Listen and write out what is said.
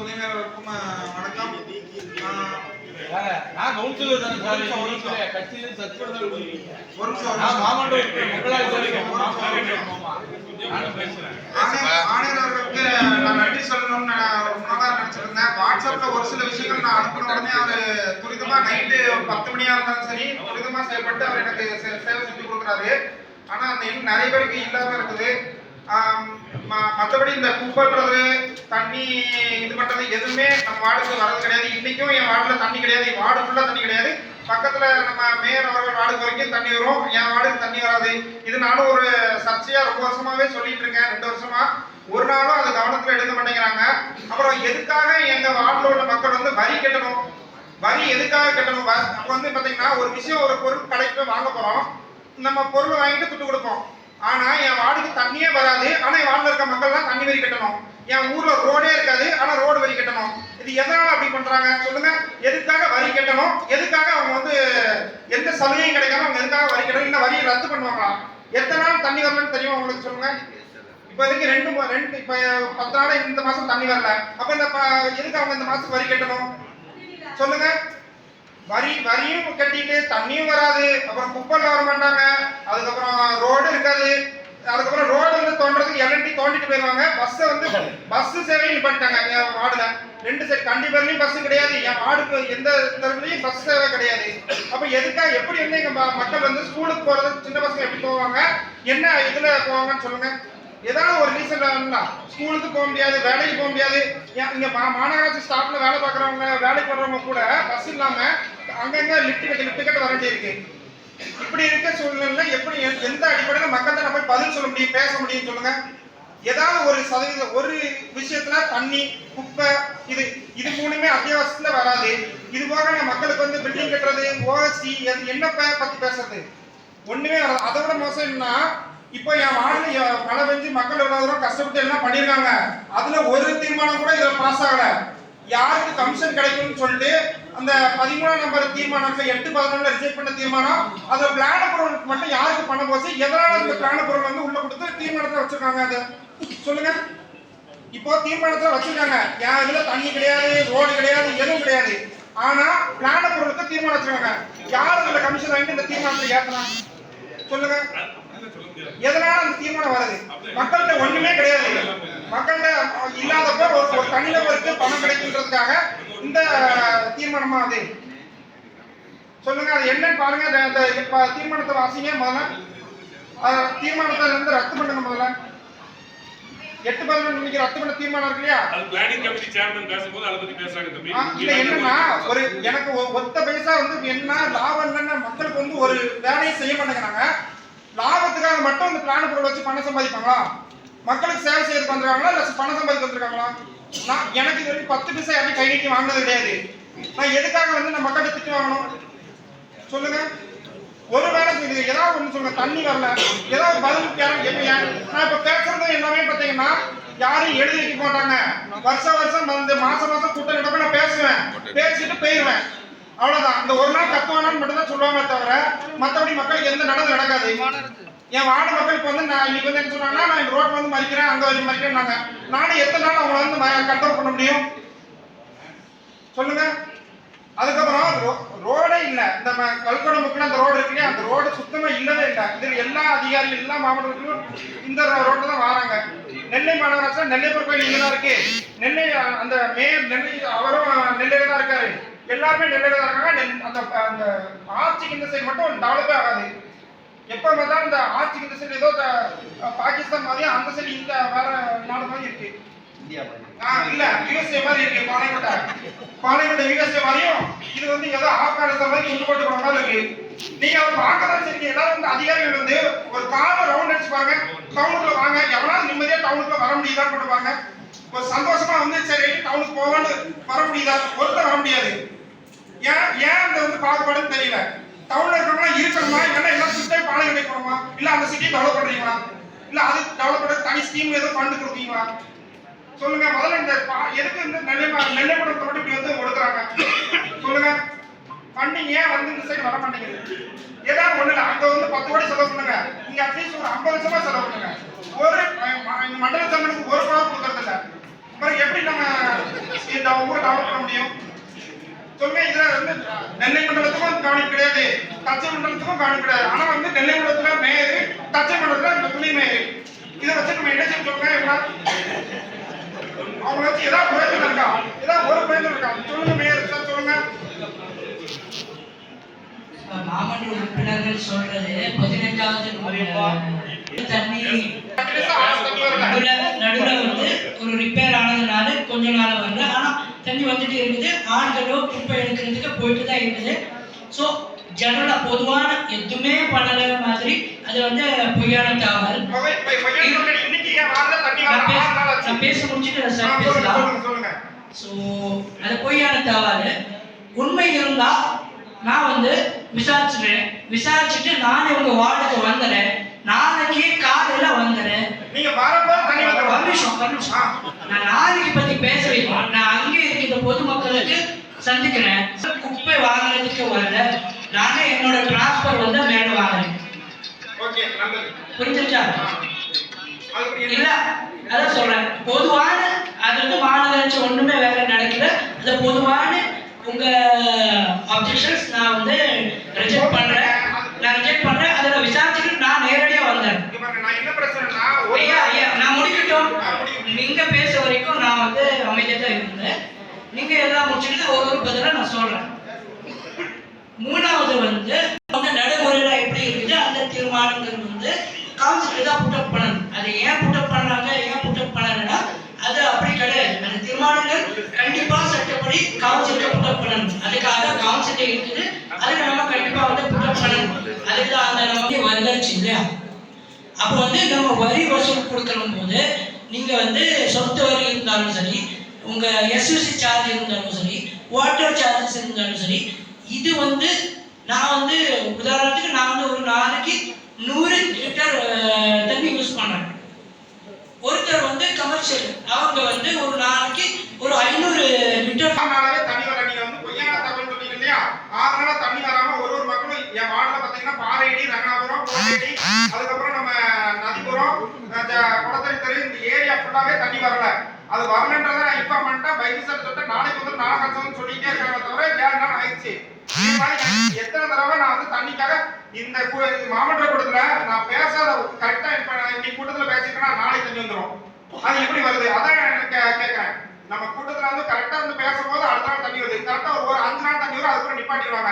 துணைவேந்தருக்கும் வணக்கம். நான் கவுன்சிலர் தானே சார். கட்சியில. ஒரு நிமிஷம் நான் மாமாண்ட உறுப்பினர், மக்களாட்சி தலைவர், மாமாண்ட பேசுறேன். அவர்களுக்கு நான் நன்றி சொல்லணும்னு நான் நாளா நினைச்சிருந்தேன். வாட்ஸ்அப்ல ஒரு சில விஷயங்கள் நான் அனுப்பின உடனே அவரு துரிதமா நைட்டு பத்து மணியா இருந்தாலும் சரி துரிதமா செயல்பட்டு அவர் எனக்கு சேவை செஞ்சு கொடுக்குறாரு. ஆனா அந்த எண் நிறைய பேருக்கு இல்லாம இருக்குது. ஆம், ம- மத்தபடி இந்த குப்பைன்றது தண்ணி இது பண்றது எதுவுமே நம்ம வார்டுக்கு வரது கிடையாது. இன்னைக்கும் என் வார்டுல தண்ணி கிடையாது. என் வார்டு ஃபுல்லா தண்ணி கிடையாது. பக்கத்துல நம்ம மேயர் அவர்கள் வார்டுக்கு வரைக்கும் தண்ணி வரும். என் வார்டுக்கு தண்ணி வராது. இது நானும் ஒரு சர்ச்சையா ரொம்ப வருஷமாவே சொல்லிட்டு இருக்கேன். ரெண்டு வருஷமா. ஒரு நாளும் அது கவனத்துல எடுக்க மாட்டேங்கிறாங்க. அப்புறம் எதுக்காக எங்க வார்டுல உள்ள மக்கள் வந்து வரி கட்டணும்? வரி எதுக்காக கட்டணும்? வ- அப்ப வந்து பாத்தீங்கன்னா ஒரு விஷயம் ஒரு பொருள் கடைக்கு போய் வாங்க போறோம். நம்ம பொருள் வாங்கிட்டு துட்டு கொடுப்போம். ஆனா என் வார்டுக்கு தண்ணியே வராது. ஆனா என் வார்டுல இருக்க மக்கள் தண்ணி வரி கட்டணும். என் ஊர்ல ரோடே இருக்காது ஆனா ரோடு வரி கட்டணும். இது எதனால அப்படி பண்றாங்க? சொல்லுங்க. எதுக்காக வரி கட்டணும்? எதுக்காக அவங்க வந்து எந்த சலுகையும் கிடைக்காம அவங்க எதுக்காக வரி கட்டணும்? இல்லை வரியை ரத்து பண்ணுவாங்களா? எத்தனை நாள் தண்ணி வரலன்னு தெரியும் உங்களுக்கு? சொல்லுங்க. இப்போதைக்கு ரெண்டு ரெண்டு இப்ப பத்து நாள் இந்த மாசம் தண்ணி வரல. அப்ப இந்த ப- எதுக்கு அவங்க இந்த மாசத்துக்கு வரி கட்டணும்? சொல்லுங்க. வரி வரியும் கட்டிட்டு தண்ணியும் வராது. அப்புறம் குப்பல்ல வர மாட்டாங்க. அதுக்கப்புறம் ரோடு இருக்காது. அதுக்கப்புறம் ரோடு வந்து தோன்றதுக்கு எல்என்டி தோண்டிட்டு போயிருவாங்க. பஸ் வந்து பஸ் சேவையும் நிப்பாட்டாங்க என் வார்டுல. ரெண்டு சைடு கண்டிப்பாலையும் பஸ் கிடையாது. என் வார்டுக்கு எந்த தரப்புலையும் பஸ் சேவை கிடையாது. அப்ப எதுக்காக எப்படி வந்து எங்க மக்கள் வந்து ஸ்கூலுக்கு போறது சின்ன பசங்க எப்படி போவாங்க? என்ன இதுல போவாங்கன்னு சொல்லுங்க. ஏதாவது ஒரு ரீசன் ஸ்கூலுக்கு போக முடியாது வேலைக்கு போக முடியாது. ஏன் இங்க மா- மாநகராட்சி ஸ்டாஃப்ல வேலை பார்க்குறவங்க வேலைக்கு போடுறவங்க கூட பஸ் இல்லாம அங்கங்க லிஃப்ட் கட்டு லிஃப்ட் கட்டு வர இருக்கு. இப்படி இருக்க சூழ்நிலை எப்படி எந்த அடிப்படையில் மக்கள்கிட்ட நம்ம போய் பதில் சொல்ல முடியும் பேச முடியும் சொல்லுங்க. ஏதாவது ஒரு சதவீதம் ஒரு விஷயத்துல தண்ணி குப்பை இது இது மூணுமே அத்தியாவசியத்துல வராது. இது போக மக்களுக்கு வந்து பில்டிங் கட்டுறது ஓஎஸ்டி என்ன பத்தி பேசுறது? ஒண்ணுமே வராது. அதை விட மோசம் என்னன்னா இப்போ என் வார்டுல மழை பெஞ்சு மக்கள் எவ்வளவு கஷ்டப்பட்டு எல்லாம் பண்ணியிருக்காங்க அதுல ஒரு தீர்மானம் கூட இதுல பாஸ் ஆகல. யாருக்கு கமிஷன் கிடைக்கும்னு சொல்லிட்டு அந்த பதிமூணாம் நம்பர் தீர்மானத்தை எட்டு பதினொன்று ரிஜெக்ட் பண்ண தீர்மானம் அந்த பிளான பொருளுக்கு மட்டும் யாருக்கு பண்ண போச்சு? எதனால இந்த பிளான பொருள் வந்து உள்ள கொடுத்து தீர்மானத்துல வச்சிருக்காங்க அதை? சொல்லுங்க. இப்போ தீர்மானத்துல வச்சிருக்காங்க. யார் இதுல தண்ணி கிடையாது ரோடு கிடையாது எதுவும் கிடையாது. ஆனா பிளான பொருளுக்கு தீர்மானம் வச்சிருக்காங்க. யார் இதுல கமிஷன் வாங்கிட்டு இந்த தீர்மானத்தை ஏத்தனா சொல்லுங்க. எதனால அந்த தீர்மானம் வருது மக்கள்கிட்ட ஒண்ணுமே கிடையாது. மக்கள்கிட்ட இல்லாதப்ப ஒரு ஒரு தனிநபருக்கு பணம் கிடைக்குன்றதுக்காக இந்த தீர்மானமா அது? சொல்லுங்க அது என்னன்னு பாருங்க. தீர்மானத்தை வாசிங்க முதல்ல. தீர்மானத்தை வந்து ரத்து பண்ணுங்க முதல்ல. எட்டு பதினொன்று இன்னைக்கு ரத்து பண்ண தீர்மானம் இருக்கு இல்லையா? அது பிளானிங் கமிட்டி சேர்மன் பேசும்போது அதை பத்தி பேசுறாங்க தம்பி. ஆ, இல்ல என்னன்னா ஒரு எனக்கு ஒத்த பைசா வந்து என்ன லாபம் இல்லைன்னா மக்களுக்கு வந்து ஒரு வேலையை செய்ய மாட்டேங்கிறாங்க. லாபத்துக்காக மட்டும் இந்த பிளான் பொருள் வச்சு பணம் சம்பாதிப்பாங்களா? மக்களுக்கு சேவை செய்யறதுக்கு வந்துருக்காங்களா இல்ல பணம் சம்பாதிக்க வந்திருக்காங்களா? நான் எனக்கு இது வரைக்கும் பத்து பைசா யாரும் கை நீட்டி வாங்கினது கிடையாது. நான் எதுக்காக வந்து நான் மக்கள்கிட்ட திட்டு வாங்கணும்? சொல்லுங்க. ஒரு வேலை செய்யுது. ஏதாவது ஒண்ணு சொல்லுங்க. தண்ணி வரல. ஏதாவது பதில் கேட்க எப்ப நான் இப்ப பேசுறது எல்லாமே பாத்தீங்கன்னா யாரும் எழுதி வைக்க மாட்டாங்க. வருஷம் வருஷம் வந்து மாசம் மாசம் கூட்டம் நடப்ப நான் பேசுவேன். பேசிட்டு போயிருவேன். அவ்வளவுதான். இந்த ஒரு நாள் கத்துவானான்னு மட்டும் தான் சொல்லுவாங்க தவிர மத்தபடி மக்களுக்கு எந்த நடந்து நடக்காது. என் வார்டு மக்களுக்கு வந்து நான் இன்னைக்கு வந்து என்ன சொன்னாங்கன்னா நான் இந்த ரோட்ல வந்து மறிக்கிறேன் அங்க வந்து மறிக்கிறேன்னாங்க. நானும் எத்தனை நாள் அவங்கள வந்து கண்ட்ரோல் பண்ண முடியும்? சொல்லுங்க. அதுக்கப்புறம் ரோ- ரோடே இல்ல. இந்த ம- கல்கடம் அந்த ரோடு இருக்கு அந்த ரோடு சுத்தமா இல்லவே இல்லை. இதுல எல்லா அதிகாரிகள் எல்லா மாவட்டத்திலும் இந்த ரோட்ல தான் வராங்க. நெல்லை மாநகராட்சி நெல்லைப்பூர் கோயில் இங்கே தான் இருக்கு. நெல்லை அந்த மேயர் நெல்லை அவரும் நெல்லையில தான் இருக்காரு. எல்லாருமே நெல்லையில தான் இருக்காங்க. நெல்- அந்த அந்த ஆட்சிக்கு இந்த சைடு மட்டும் டெவலப்பே ஆகாது. எப்ப பார்த்தாலும் இந்த ஆட்சிக்கு இந்த சைடு ஏதோ பாகிஸ்தான் மாதிரி அந்த சைடு இந்த வேற நாடு மாதிரி இருக்கு. ஆ, இல்ல யுஎஸ்ஏ மாதிரி இருக்கு பாளையங்கோட்டை பாளையங்கோட்டை யுஎஸ்ஏ மாதிரியும் இது வந்து ஏதோ ஆப்கானிஸ்தான் மாதிரி துண்டு போட்டு போன மாதிரி இருக்கு. நீங்க பார்க்கதான் சரி எல்லாரும் வந்து அதிகாரிகள் வந்து ஒரு காரை ரவுண்ட் அடிச்சு பாருங்க டவுனுக்குள்ள வாங்க. எவனாவது நிம்மதியா டவுனுக்குள்ள வர முடியுதான்னு பண்ணுவாங்க ஒரு சந்தோஷமா வந்து சரி டவுனுக்கு போவான்னு வர முடியுதா? ஒருத்தர் வர முடியாது. ஏன் ஏன் அந்த வந்து பாகுபாடுன்னு தெரியல. டவுன்ல இருக்கிறவங்க இருக்கணுமா இல்லைன்னா எல்லாம் சுத்தே பாலை போகணுமா இல்ல அந்த சிட்டியை டெவலப் பண்றீங்களா? இல்ல அது டெவலப் பண்ண தனி ஸ்கீம் ஏதோ ஃபண்ட் கொடுப்பீங்களா? சொல்லுங்க. முதல்ல இந்த எதுக்கு இந்த நெல்லை மா- நெல்லை படத்தை மட்டும் இப்படி வந்து கொடுக்குறாங்க சொல்லுங்க. ஃபண்டிங் ஏன் வந்து இந்த சைடு வர மாட்டேங்குது? ஏதாவது ஒண்ணு இல்ல அங்க வந்து பத்து கோடி செலவு பண்ணுங்க. இங்க அட்லீஸ்ட் ஒரு ஐம்பது லட்சமா செலவு பண்ணுங்க. ஒரு மண்டல தமிழுக்கு ஒரு படம் கொடுக்கறது இல்லை எப்படி நம்ம ஊரை டெவலப் பண்ண முடியும்? சொல்லுங்க இதுல வந்து நெல்லை மண்டலத்துக்கும் கவனிப்பு கிடையாது. தச்சை மண்டலத்துக்கும் கவனிப்பு கிடையாது. ஆனா வந்து நெல்லை மண்டலத்துல மேயரு தச்சை மண்டலத்துல இந்த துணை மேயரு இதை வச்சு நம்ம என்ன செய்ய அவங்க வச்சு ஏதாவது பிரயோஜனம் இருக்கா ஏதாவது ஒரு பிரயோஜனம் இருக்கா சொல்லுங்க மேயர் சார் சொல்லுங்க. மாமன்ற உறுப்பினர்கள் சொல்றது பதினஞ்சாவது தண்ணி நடுவுல நடுவுல வந்து ஒரு ரிப்பேர் ஆனதுனால கொஞ்ச நாள் ஆனா தண்ணி வந்துட்டு இருக்குது. ஆண்களோ குப்பை எடுக்கிறதுக்கு போயிட்டு தான் இருக்குது ஸோ ஜனரலா பொதுவான எதுவுமே பண்ணல மாதிரி அது வந்து பொய்யான தகவல். நான் பேச முடிச்சுட்டு சார் பேசலாம். ஸோ அது பொய்யான தகவல். உண்மை இருந்தா நான் வந்து விசாரிச்சுறேன் விசாரிச்சுட்டு நான் உங்க வார்டுக்கு வந்துடுறேன் நாளைக்கு காலையில வந்துடுறேன் நீங்க தண்ணி ஒரு நிமிஷம் ஒரு நிமிஷம். நான் நாளைக்கு பத்தி பேசுறேன் நான் அங்கே பொதுமக்களுக்கு சந்திக்கிறேன். குப்பை வாங்குறதுக்கு வரல. நானே என்னோட டிரான்ஸ்பர் வந்து மேல வாங்குறேன். புரிஞ்சுச்சா இல்ல அதான் சொல்றேன். பொதுவான அது வந்து மாநகராட்சி ஒண்ணுமே வேலை நடக்கல. அது பொதுவான உங்க அப்ஜெக்ஷன்ஸ் நான் வந்து ரிஜெக்ட் பண்றேன் நான் ரிஜெக்ட் பண்றேன் அதுல விசாரிச்சுட்டு நான் நேரடியா வந்தேன் இங்க பாருங்க, நான் என்ன பிரச்சனைனா ஒரு ஐயா ஐயா நான் முடிக்கட்டும் நீங்க பேச வரைக்கும் நான் வந்து அமைதியா தான் இருந்தேன் நீங்க எல்லாம் முடிச்சுட்டு ஒரு ஒரு பதிலா நான் சொல்றேன். மூணாவது வந்து அவங்க நடைமுறையில எப்படி இருக்குது அந்த தீர்மானங்கள் வந்து கவுன்சிலுக்கு தான் புட்டப் பண்ணணும். அதை ஏன் புட்டப் பண்றாங்க ஏன் புட்டப் பண்ணலன்னா அது அப்படி கிடையாது. அந்த தீர்மானங்கள் கண்டிப்பா சட்டப்படி கவுன்சிலுக்கு புட்டப் பண்ணணும். அதுக்காக கவுன்சில் இருக்குது அதுக்கு நம்ம கண்டிப்பா வந்து புட்டப் பண்ணணும். அதுக்கு அந்த நம்ம வந்துருச்சு இல்லையா? அப்போ வந்து நம்ம வரி வசூல் கொடுக்கணும் போது நீங்க வந்து சொத்து வரி இருந்தாலும் சரி உங்க எஸ்யூசி சார்ஜ் இருந்தாலும் சரி வாட்டர் சார்ஜஸ் இருந்தாலும் சரி இது வந்து நான் வந்து உதாரணத்துக்கு நான் வந்து ஒரு நாளைக்கு நூறு லிட்டர் அஹ், தண்ணி யூஸ் பண்றேன் ஒருத்தர் வந்து கமர்ஷியல் அவங்க வந்து ஒரு நாளைக்கு ஒரு ஐநூறு லிட்டர் ஆறு நாளாவே தண்ணி வரல நீங்க வந்து பொய்யான தகவல் சொன்னீங்க இல்லையா ஆறு நாளா தண்ணி வராம ஒரு ஒரு மக்களும் என் வார்டுல பாத்தீங்கன்னா பாறையடி ரங்கநாபுரம் கோட்டையடி அதுக்கப்புறம் நம்ம நதிபுரம் அஹ் ஜ- குளத்தடி தெரு இந்த ஏரியா ஃபுல்லாவே தண்ணி வரல அது வரணுன்றத நான் இன்ஃபார்ம் பண்ணிட்டேன். பைக் சார் சொல்லிட்டு நாளைக்கு வந்து நாளை கஷ்டம் சொல்லிட்டே இருக்கிறத தவிர ஏழு நாள் ஆயிடுச்சு. இது மாதிரி எத்தனை தடவை நான் வந்து தண்ணிக்காக இந்த மாமன்ற கூட்டத்துல நான் பேசாத கரெக்டா இப்ப நான் இன்னைக்கு கூட்டத்துல பேசிட்டேன்னா நாளைக்கு தண்ணி வந்துடும் அது எப்படி வருது? அதான் எனக்கு கே- கேட்கறேன். நம்ம கூட்டத்துல வந்து கரெக்டா வந்து பேசும்போது அடுத்த நாள் தண்ணி வருது. கரெக்டா ஒரு ஒரு அஞ்சு நாள் தண்ணி வரும் அதுக்கப்புறம் நிப்பாட்டிடுவாங்க.